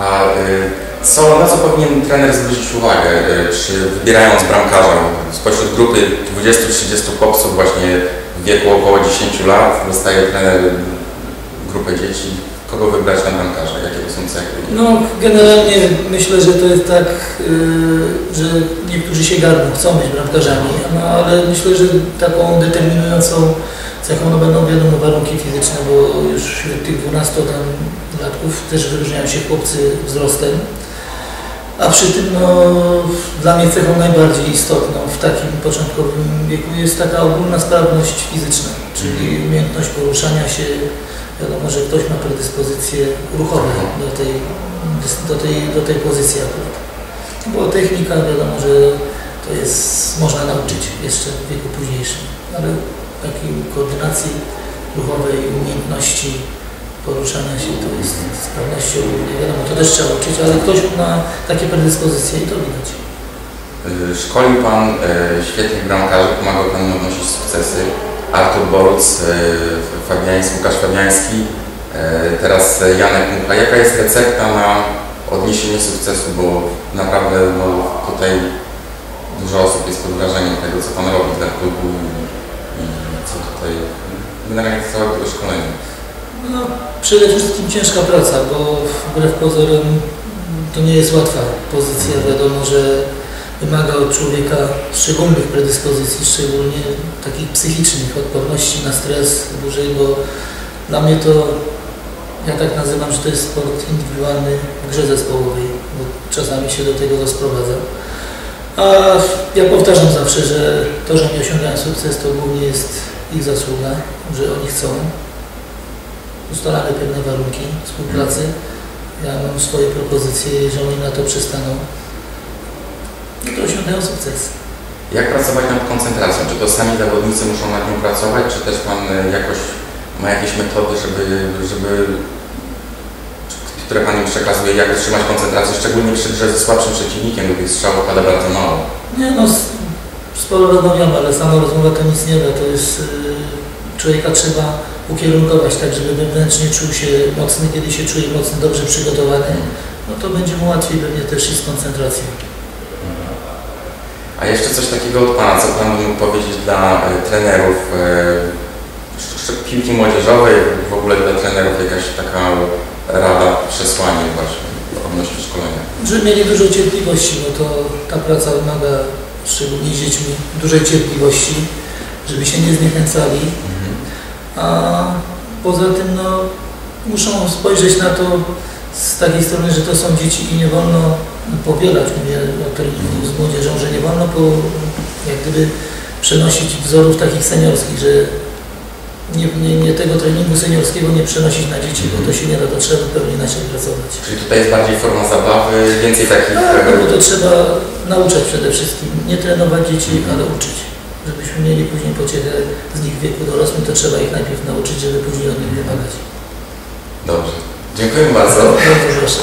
A y, co, na co powinien trener zwrócić uwagę, y, czy wybierając bramkarza spośród grupy 20-30 chłopców właśnie w wieku około 10 lat, dostaje trener grupę dzieci, kogo wybrać na bramkarza, jakie to są cechy? No generalnie myślę, że to jest tak, yy, że niektórzy się garną, chcą być bramkarzami, no, ale myślę, że taką determinującą cechą no, będą wiadomo warunki fizyczne, bo już tych 12 tam latków też wyróżniają się chłopcy wzrostem. A przy tym no, dla mnie cechą najbardziej istotną w takim początkowym wieku jest taka ogólna sprawność fizyczna, czyli umiejętność poruszania się. Wiadomo, że ktoś ma predyspozycje ruchowe do tej, do tej, do tej pozycji akurat. Bo technika wiadomo, że to jest, można nauczyć jeszcze w wieku późniejszym, ale takiej koordynacji ruchowej, umiejętności poruszania się to jest sprawnością, nie wiadomo, to też trzeba uczyć, ale ktoś ma takie predyspozycje i to widać. Y, Szkolił Pan y, świetnych bramkarzy, pomagał Pan odnosić sukcesy. Artur Boruc, y, Fabiański, Łukasz Fabiański, y, teraz Janek Mucha. Jaka jest recepta na odniesienie sukcesu, bo naprawdę no, tutaj dużo osób jest pod wrażeniem tego, co Pan robi dla klubu i, co tutaj, generalnie całego szkolenia. Przede wszystkim ciężka praca, bo wbrew pozorom to nie jest łatwa pozycja. Wiadomo, że wymaga od człowieka szczególnych predyspozycji, szczególnie takich psychicznych, odporności na stres dłużej, bo dla mnie to, ja tak nazywam, że to jest sport indywidualny w grze zespołowej, bo czasami się do tego to. A ja powtarzam zawsze, że to, że oni osiągają sukces, to głównie jest ich zasługa, że oni chcą. Ustalamy pewne warunki współpracy. Ja mam swoje propozycje, jeżeli oni na to przystaną, no to osiągają sukces. Jak pracować nad koncentracją? Czy to sami zawodnicy muszą nad nią pracować, czy też Pan y, jakoś ma jakieś metody, żeby, żeby które Pan im przekazuje, jak utrzymać koncentrację, szczególnie przy grze ze słabszym przeciwnikiem, gdy strzałów pada bardzo mało? Nie no, sporo rozmawiamy, ale sama rozmowa to nic nie da. To jest, y, człowieka trzeba ukierunkować tak, żeby wewnętrznie czuł się mocny. Kiedy się czuje mocny, dobrze przygotowany, no to będzie mu łatwiej pewnie też i z koncentracją. A jeszcze coś takiego od Pana, co Pan mógł powiedzieć dla e, trenerów e, piłki młodzieżowej, w ogóle dla trenerów jakaś taka rada, przesłanie właśnie odnośnie szkolenia? Żeby mieli dużo cierpliwości, bo to ta praca wymaga, szczególnie z dziećmi, dużej cierpliwości, żeby się nie zniechęcali. A poza tym no, muszą spojrzeć na to z takiej strony, że to są dzieci i nie wolno powielać, mówię o treningu z młodzieżą, że nie wolno po, jak gdyby przenosić wzorów takich seniorskich, że nie, nie, nie tego treningu seniorskiego nie przenosić na dzieci, bo to się nie da, to trzeba zupełnie inaczej pracować. Czyli tutaj jest bardziej forma zabawy, więcej takich... Tak, e, bo to trzeba nauczać przede wszystkim, nie trenować dzieci, ale uczyć. Żebyśmy mieli później pociechę z nich w wieku dorosłym, to trzeba ich najpierw nauczyć, żeby później od nich wymagać. Dobrze. Dziękuję bardzo. Bardzo proszę.